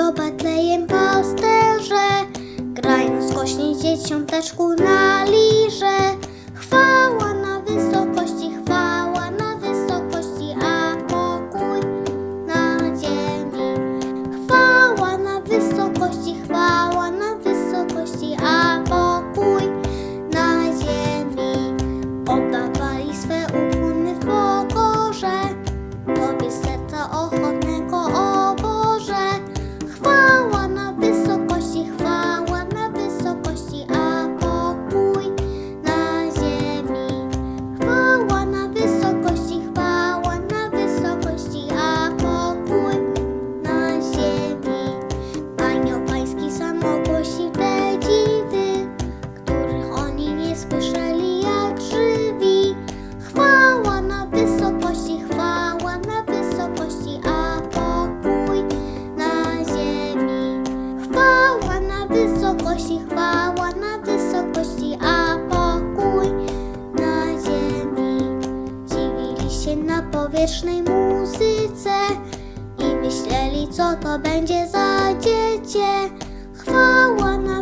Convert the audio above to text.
do Betlejem pasterze, grając kośnie dzieciąteczku na lirze. Chwała na wysokości, chwała na wysokości, a pokój na ziemi. Chwała na wysokości, chwała na wiecznej muzyce i myśleli, co to będzie za dziecię. Chwała nam.